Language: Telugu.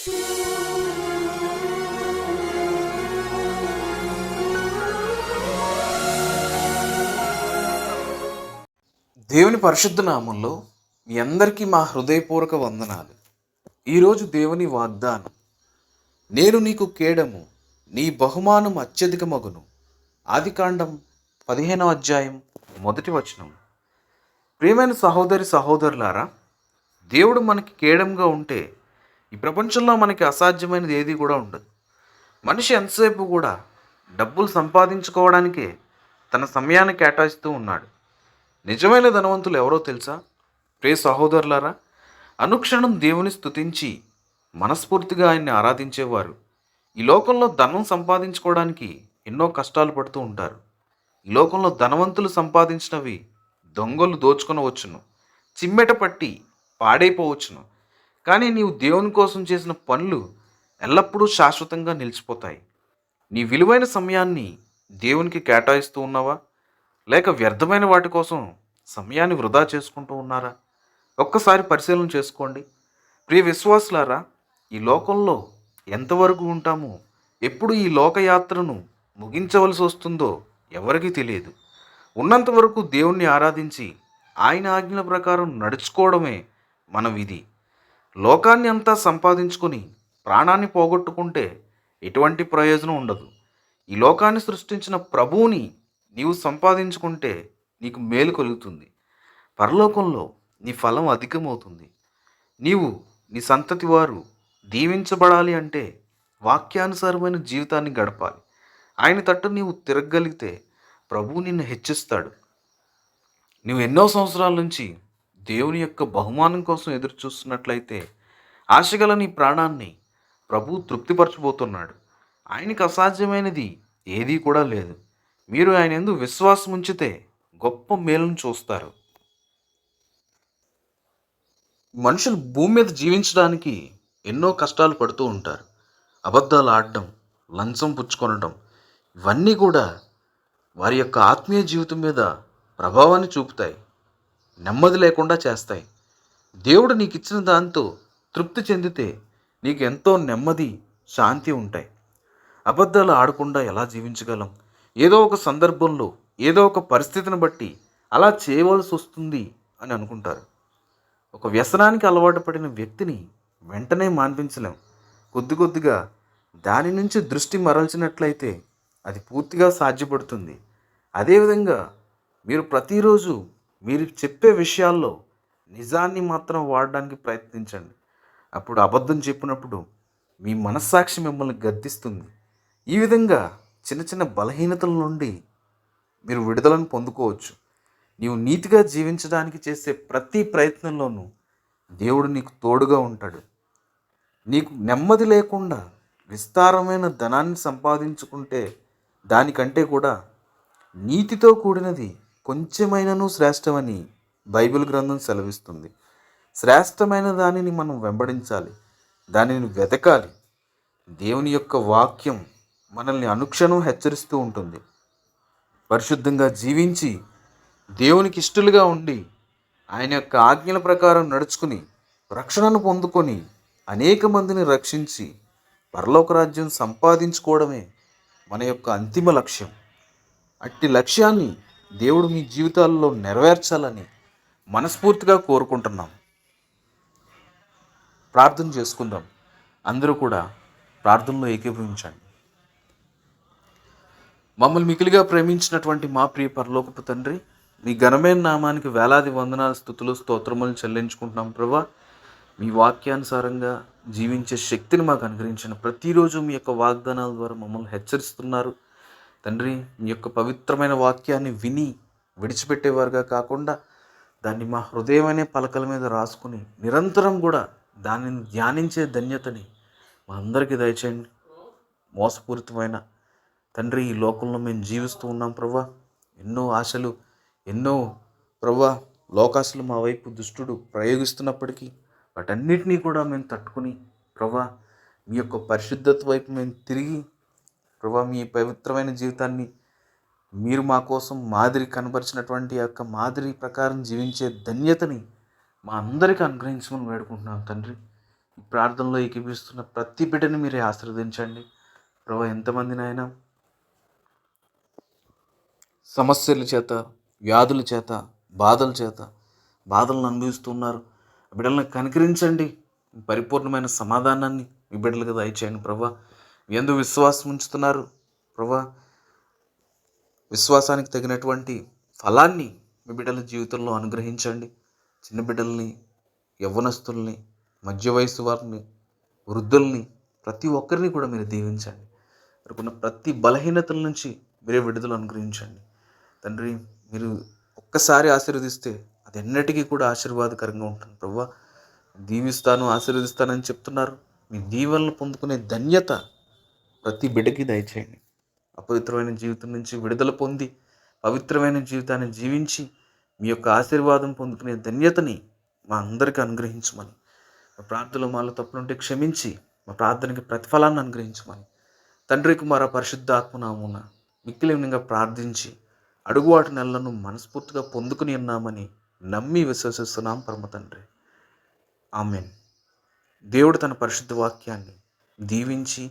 దేవుని పరిశుద్ధ నామంలో మీ అందరికీ మా హృదయపూర్వక వందనాలు. ఈరోజు దేవుని వాగ్దానం నేను నీకు కేడము నీ బహుమానం అత్యధిక మగును ఆదికాండం పదిహేనవ అధ్యాయం మొదటి వచనం. ప్రియమైన సహోదరి సహోదరులారా దేవుడు మనకి కేడంగా ఉంటే ఈ ప్రపంచంలో మనకి అసాధ్యమైనది ఏది కూడా ఉండదు. మనిషి ఎంతసేపు కూడా డబ్బులు సంపాదించుకోవడానికే తన సమయాన్ని కేటాయిస్తూ ఉన్నాడు. నిజమైన ధనవంతులు ఎవరో తెలుసా? ప్రే సహోదరులారా అనుక్షణం దేవుని స్తుతించి మనస్ఫూర్తిగా ఆయన్ని ఆరాధించేవారు. ఈ లోకంలో ధనం సంపాదించుకోవడానికి ఎన్నో కష్టాలు పడుతూ ఉంటారు. ఈ లోకంలో ధనవంతులు సంపాదించినవి దొంగలు దోచుకొనవచ్చును. చిమ్మెట పట్టి పాడైపోవచ్చును. కానీ నీవు దేవుని కోసం చేసిన పనులు ఎల్లప్పుడూ శాశ్వతంగా నిలిచిపోతాయి. నీ విలువైన సమయాన్ని దేవునికి కేటాయిస్తూ ఉన్నావా? లేక వ్యర్థమైన వాటి కోసం సమయాన్ని వృధా చేసుకుంటూ ఉన్నారా? ఒక్కసారి పరిశీలన చేసుకోండి. ప్రియ విశ్వాసులారా ఈ లోకంలో ఎంతవరకు ఉంటామో ఎప్పుడు ఈ లోకయాత్రను ముగించవలసి వస్తుందో ఎవరికీ తెలియదు. ఉన్నంత వరకు దేవుణ్ణి ఆరాధించి ఆయన ఆజ్ఞల ప్రకారం నడుచుకోవడమే మన విధి. లోకాన్ని అంతా సంపాదించుకొని ప్రాణాన్ని పోగొట్టుకుంటే ఎటువంటి ప్రయోజనం ఉండదు. ఈ లోకాన్ని సృష్టించిన ప్రభువుని నీవు సంపాదించుకుంటే నీకు మేలు కలుగుతుంది. పరలోకంలో నీ ఫలం అధికమవుతుంది. నీవు నీ సంతతి వారు దీవించబడాలి అంటే వాక్యానుసారమైన జీవితాన్ని గడపాలి. ఆయన తట్టు నీవు తిరగగలిగితే ప్రభువు నిన్ను హెచ్చిస్తాడు. నువ్వు ఎన్నో సంవత్సరాల నుంచి దేవుని యొక్క బహుమానం కోసం ఎదురు చూస్తున్నట్లయితే ఆశగల నీ ప్రాణాన్ని ప్రభు తృప్తిపరచబోతున్నాడు. ఆయనకు అసాధ్యమైనది ఏదీ కూడా లేదు. మీరు ఆయన ఎందు విశ్వాసం ఉంచితే గొప్ప మేలును చూస్తారు. మనుషులు భూమి మీద జీవించడానికి ఎన్నో కష్టాలు పడుతూ ఉంటారు. అబద్ధాలు ఆడడం లంచం పుచ్చుకొనడం ఇవన్నీ కూడా వారి యొక్క ఆత్మీయ జీవితం మీద ప్రభావాన్ని చూపుతాయి. నెమ్మది లేకుండా చేస్తాయి. దేవుడు నీకు ఇచ్చిన దాంతో తృప్తి చెందితే నీకు ఎంతో నెమ్మది శాంతి ఉంటాయి. అబద్ధాలు ఆడకుండా ఎలా జీవించగలం? ఏదో ఒక సందర్భంలో ఏదో ఒక పరిస్థితిని బట్టి అలా చేయవలసి వస్తుంది అని అనుకుంటారు. ఒక వ్యసనానికి అలవాటు పడిన వ్యక్తిని వెంటనే మాన్పించలేం. కొద్ది కొద్దిగా దాని నుంచి దృష్టి మరల్చినట్లయితే అది పూర్తిగా సాధ్యపడుతుంది. అదేవిధంగా మీరు ప్రతిరోజు మీరు చెప్పే విషయాల్లో నిజాన్ని మాత్రం వాడడానికి ప్రయత్నించండి. అప్పుడు అబద్ధం చెప్పినప్పుడు మీ మనస్సాక్షి మిమ్మల్ని గద్దిస్తుంది. ఈ విధంగా చిన్న చిన్న బలహీనతల నుండి మీరు విడుదలను పొందుకోవచ్చు. నీవు నీతిగా జీవించడానికి చేసే ప్రతి ప్రయత్నంలోనూ దేవుడు నీకు తోడుగా ఉంటాడు. నీకు నెమ్మది లేకుండా విస్తారమైన ధనాన్ని సంపాదించుకుంటే దానికంటే కూడా నీతితో కూడినది కొంచెమైనను శ్రేష్టమని బైబిల్ గ్రంథం సెలవిస్తుంది. శ్రేష్టమైన దానిని మనం వెంబడించాలి. దానిని వెతకాలి. దేవుని యొక్క వాక్యం మనల్ని అనుక్షణం హెచ్చరిస్తూ ఉంటుంది. పరిశుద్ధంగా జీవించి దేవునికి ఇష్టలుగా ఉండి ఆయన యొక్క ఆజ్ఞల ప్రకారం నడుచుకుని రక్షణను పొందుకొని అనేక మందిని రక్షించి పరలోక రాజ్యం సంపాదించుకోవడమే మన యొక్క అంతిమ లక్ష్యం. అట్టి లక్ష్యాన్ని దేవుడు మీ జీవితాల్లో నెరవేర్చాలని మనస్ఫూర్తిగా కోరుకుంటున్నాం. ప్రార్థన చేసుకుందాం. అందరూ కూడా ప్రార్థనలో ఏకీభవించండి. మమ్మల్ని మికిలిగా ప్రేమించినటువంటి మా ప్రియ పరలోకపు తండ్రి మీ ఘనమైన నామానికి వేలాది వందనాల స్థుతులు స్తోత్రములు చెల్లించుకుంటున్నాం ప్రభా. మీ వాక్యానుసారంగా జీవించే శక్తిని మాకు అనుగ్రహించిన ప్రతిరోజు మీ యొక్క వాగ్దానాల ద్వారా మమ్మల్ని హెచ్చరిస్తున్నారు. తండ్రి మీ యొక్క పవిత్రమైన వాక్యాన్ని విని విడిచిపెట్టేవారుగా కాకుండా దాన్ని మా హృదయమైన పలకల మీద రాసుకుని నిరంతరం కూడా దానిని ధ్యానించే ధన్యతని మా అందరికీ దయచేయండి. మోసపూరితమైన తండ్రి ఈ లోకంలో మేము జీవిస్తూ ఉన్నాం ప్రభా ఎన్నో ఆశలు ఎన్నో ప్రభా లోకాశలు మా వైపు దుష్టుడు ప్రయోగిస్తున్నప్పటికీ వాటన్నిటినీ కూడా మేము తట్టుకుని ప్రభా మీ యొక్క పరిశుద్ధత వైపు మేము తిరిగి ప్రభా మీ పవిత్రమైన జీవితాన్ని మీరు మా కోసం మాదిరి కనబరిచినటువంటి యొక్క మాదిరి ప్రకారం జీవించే ధన్యతని మా అందరికీ అనుగ్రహించమని వేడుకుంటున్నాం తండ్రి. ఈ ప్రార్థనలో ఏకీపిస్తున్న ప్రతి బిడ్డని మీరే ఆశీర్వదించండి. ప్రభా ఎంతమందినైనా సమస్యల చేత వ్యాధుల చేత బాధల చేత బాధలను అనుభవిస్తున్నారు. బిడ్డలను కనికరించండి. పరిపూర్ణమైన సమాధానాన్ని మీ బిడ్డలకు దయచేయండి ప్రభా. ఎందు విశ్వాసం ఉంచుతున్నారు ప్రభా? విశ్వాసానికి తగినటువంటి ఫలాన్ని మీ బిడ్డల జీవితంలో అనుగ్రహించండి. చిన్న బిడ్డల్ని యవ్వనస్తుల్ని మధ్య వయసు వారిని వృద్ధుల్ని ప్రతి ఒక్కరిని కూడా మీరు దీవించండి. వారికున్న ప్రతి బలహీనతల నుంచి మీరే విడుదల అనుగ్రహించండి. తండ్రి మీరు ఒక్కసారి ఆశీర్వదిస్తే అది ఎన్నటికీ కూడా ఆశీర్వాదకరంగా ఉంటుంది ప్రభా. దీవిస్తాను ఆశీర్వదిస్తానని చెప్తున్నారు. మీ దీవెనలు పొందుకునే ధన్యత ప్రతి బిడ్డకి దయచేయండి. అపవిత్రమైన జీవితం నుంచి విడుదల పొంది పవిత్రమైన జీవితాన్ని జీవించి మీ యొక్క ఆశీర్వాదం పొందుకునే ధన్యతని మా అందరికీ అనుగ్రహించమని మా ప్రార్థనలో మాలో తప్పులుంటే క్షమించి మా ప్రార్థనకి ప్రతిఫలాన్ని అనుగ్రహించమని తండ్రి కుమార పరిశుద్ధాత్మనామున మిక్కిలిగా ప్రార్థించి అడుగువాటి నెలలను మనస్ఫూర్తిగా పొందుకుని ఉన్నామని నమ్మి విశ్వసిస్తున్నాం పరమ తండ్రి. ఆమెన్. దేవుడు తన పరిశుద్ధ వాక్యాన్ని దీవించి